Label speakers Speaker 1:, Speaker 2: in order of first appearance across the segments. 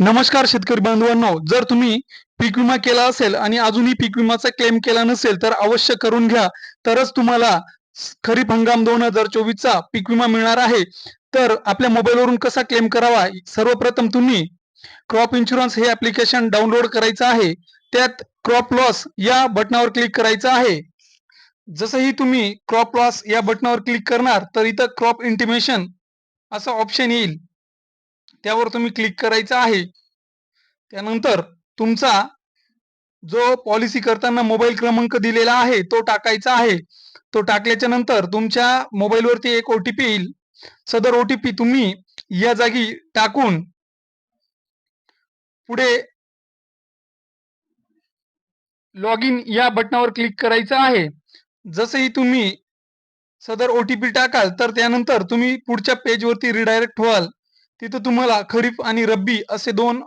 Speaker 1: नमस्कार शेतकरी बांधवांनो जर तुम्ही पीक विमा केला असेल आणि अजूनही पीक विमाचा क्लेम केला नसेल तर अवश्य करून घ्या. तरच तुम्हाला खरीप हंगाम दोन हजार चोवीसचा पीक विमा मिळणार आहे. तर आपल्या मोबाईलवरून कसा क्लेम करावा? सर्वप्रथम तुम्ही क्रॉप इन्शुरन्स हे ऍप्लिकेशन डाउनलोड करायचं आहे. त्यात क्रॉप लॉस या बटनावर क्लिक करायचं आहे. जसंही तुम्ही क्रॉप लॉस या बटनावर क्लिक करणार तर इथं क्रॉप इंटिमेशन असं ऑप्शन येईल. त्यावर तुम्ही क्लिक करायचं आहे. त्यानंतर तुमचा जो पॉलिसी करताना मोबाईल क्रमांक दिलेला आहे तो टाकायचा आहे. तो टाकल्याच्या नंतर तुमच्या मोबाईलवरती एक ओटीपी येईल. सदर ओटीपी तुम्ही या जागी टाकून पुढे लॉग इन या बटनावर क्लिक करायचं आहे. जसंही तुम्ही सदर ओटीपी टाकाल तर त्यानंतर तुम्ही पुढच्या पेजवरती रिडायरेक्ट व्हाल. तिथं तुम्हाला खरीप आणि रब्बी असे दोन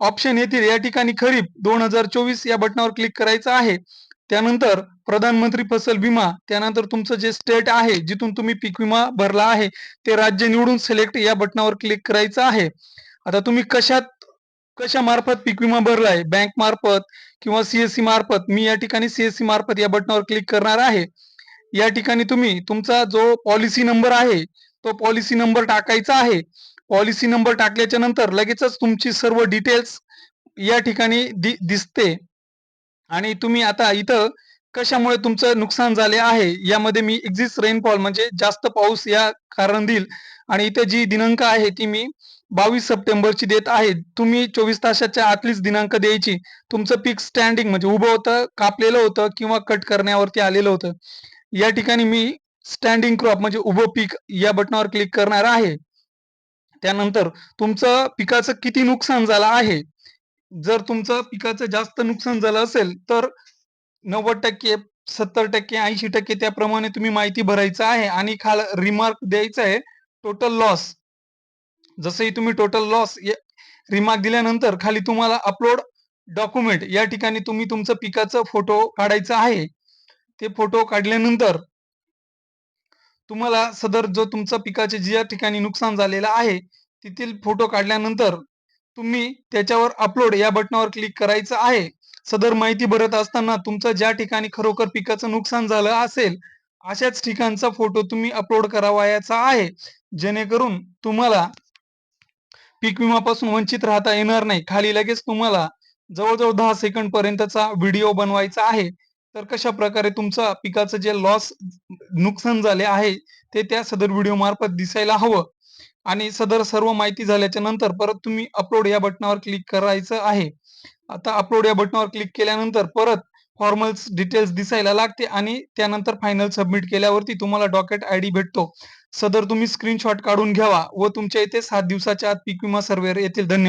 Speaker 1: ऑप्शन येतील. या ठिकाणी खरीप दोन हजार चोवीस या बटनावर क्लिक करायचं आहे. त्यानंतर प्रधानमंत्री फसल विमा त्यानंतर तुमचं जे स्टेट आहे जिथून तुम्ही पीक विमा भरला आहे ते राज्य निवडून सिलेक्ट या बटनावर क्लिक करायचं आहे. आता तुम्ही कशात कशा मार्फत पीक विमा भरलाय? बँक मार्फत किंवा सीएससी मार्फत? मी या ठिकाणी सीएससी मार्फत या बटनावर क्लिक करणार आहे. या ठिकाणी तुम्ही तुमचा जो पॉलिसी नंबर आहे तो पॉलिसी नंबर टाकायचा आहे. पॉलिसी नंबर टाकल्याच्या नंतर लगेचच तुमची सर्व डिटेल्स या ठिकाणी दि दिसते. आणि तुम्ही आता इथं कशामुळे तुमचं नुकसान झाले आहे यामध्ये मी एक्झिस्ट रेनफॉल म्हणजे जास्त पाऊस या कारण देईल. आणि इथे जी दिनांक आहे ती मी बावीस सप्टेंबरची देत आहे. तुम्ही चोवीस तासाच्या आतलीच दिनांक द्यायची. तुमचं पीक स्टँडिंग म्हणजे उभं होतं कापलेलं होतं किंवा कट करण्यावरती आलेलं होतं. या ठिकाणी मी स्टँडिंग क्रॉप म्हणजे उभं पीक या बटनावर क्लिक करणार आहे. त्यानंतर तुमचं पिकाचं किती नुकसान झालं आहे? जर तुमचं पिकाचं जास्त नुकसान झालं असेल तर नव्वद टक्के सत्तर टक्के ऐंशी टक्के त्याप्रमाणे तुम्ही माहिती भरायचं आहे आणि खाल रिमार्क द्यायचं आहे टोटल लॉस जसंही तुम्ही टोटल लॉस रिमार्क दिल्यानंतर खाली तुम्हाला अपलोड डॉक्युमेंट या ठिकाणी तुम्ही तुमचं पिकाचं फोटो काढायचा आहे. ते फोटो काढल्यानंतर तुम्हाला सदर जो तुमचा पिकाचे ज्या ठिकाणी नुकसान झालेलं आहे तेथील फोटो काढल्यानंतर तुम्ही त्याच्यावर अपलोड या बटनावर क्लिक करायचं आहे. सदर माहिती भरत असताना तुमचं ज्या ठिकाणी खरोखर पिकाचं नुकसान झालं असेल अशाच ठिकाणचा फोटो तुम्ही अपलोड करावायचा आहे. जेणेकरून तुम्हाला पीक विमापासून वंचित राहता येणार नाही. खाली लगेच तुम्हाला जवळजवळ दहा सेकंड पर्यंतचा व्हिडिओ बनवायचा आहे. तर कशा प्रकारे तुमचा पिकाचं जे लॉस नुकसान झाले आहे ते त्या सदर व्हिडिओ मार्फत दिसायला हवं. आणि सदर सर्व माहिती झाल्याच्यानंतर परत तुम्ही अपलोड या बटनावर क्लिक करायचं आहे. आता अपलोड या बटनावर क्लिक केल्यानंतर परत फॉर्मल्स डिटेल्स दिसायला लागते आणि त्यानंतर फायनल सबमिट केल्यावरती तुम्हाला डॉकेट आय डी भेटतो. सदर तुम्ही स्क्रीनशॉट काढून घ्यावा व तुमच्या इथे सात दिवसाच्या आत पीक विमा सर्वेअर येतील. धन्यवाद.